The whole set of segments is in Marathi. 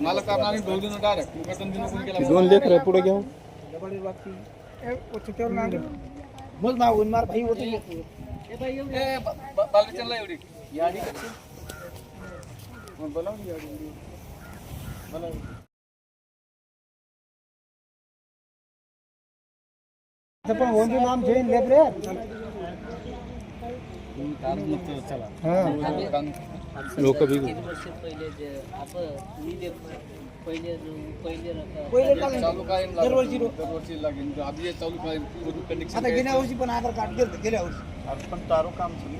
मला करणार आणि ढोल देणं डायरेक्ट मुकाटन देणं कोण केला दोन लेकर आहे पुढे घेऊ बोल ना उन्मार भाई होते ए, ब- ब- बालकचंदला एवढी यादी कशी मग बोलावून यादी एवढी. बोलावून. पण होऊन नाम घेईन लेबरे लोक हे आता गेल्या वर्षी पण आधार कार्ड गेलं गेल्या वर्षी. पण तारो काम चालू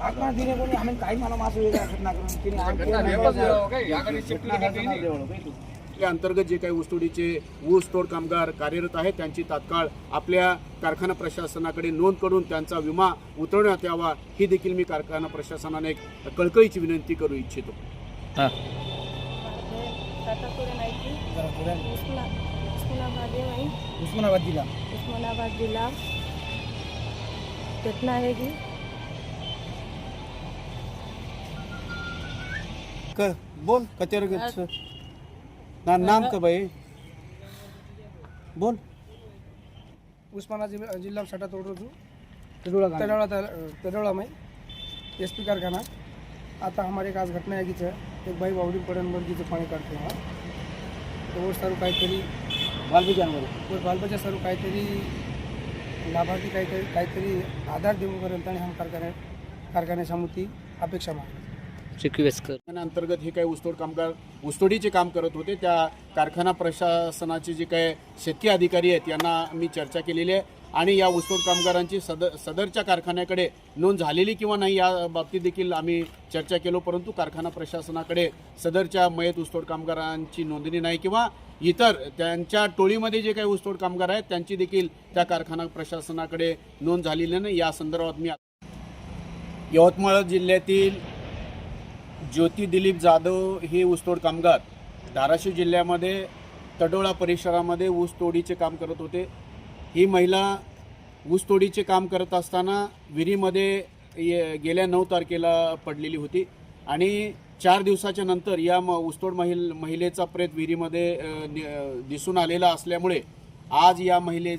आता दिने कोणी आम्ही काही मला मास वेगळा घटना करून तिने या अंतर्गत जे काही ऊसतोडीचे ऊसतोड कामगार कार्यरत आहेत त्यांची तात्काळ आपल्या कारखाना प्रशासनाकडे नोंद करून त्यांचा विमा उतरवण्यात यावा ही देखील मी कारखाना प्रशासनाने एक कळकळीची विनंती करू इच्छितो. उस्मानाबाद जिल्हा. उस्मानाबाद जिल्हा. घटना आहे की क बोल कचेर ना नाम का भाई? बोल. उस्मानाबाद जिल्हा जिल्हा सटा तोडरोजू तेडुळा गाव. तेडोड़ा तेडोड़ा में एस पी कारखाना. आता हमारे एक आज घटना है कि एक भाई बावड़ी पड़न वर्गीचं पाणी काढतो हा. तो सारू काहीतरी बालबी जानवर वर बालबच्चा सारू काहीतरी लाभार्थी काहीतरी काहीतरी आधार देऊपर्यंत आणि हा कारखान्या कारखान्यासमोर अपेक्षा मागतो रिक्वेस्ट कर. अंतर्गत हे काही ऊसतोड कामगार ऊसतोडीचे काम करत होते. त्या कारखाना प्रशासनाचे जे काही शेतकी अधिकारी आहेत यांना मी चर्चा केलेली आहे. आणि या ऊसतोड कामगारांची सद सदरच्या कारखान्याकडे नोंद झालेली किंवा नाही या बाबतीत देखील आम्ही चर्चा केलो. परंतु कारखाना प्रशासनाकडे सदरच्या मयत ऊसतोड कामगारांची नोंदणी नाही किंवा इतर त्यांच्या टोळीमध्ये जे काही ऊसतोड कामगार आहेत त्यांची देखील त्या कारखाना प्रशासनाकडे नोंद झालेली नाही. या संदर्भात मी यवतमाळ जिल्ह्यातील ज्योती दिलीप जाधव हे ऊसतोड कामगार धाराशिव जिल्ह्यामध्ये तडोळा परिसरामध्ये ऊसतोडीचे काम करत होते. ही महिला ऊसतोडीचे काम करत असताना विहिरीमध्ये ये- गेल्या नऊ तारखेला पडलेली होती आणि चार दिवसाच्या नंतर या म ऊसतोड महिल महिलेचा प्रेत विहिरीमध्ये नि- दिसून आलेला असल्यामुळे आज या महिले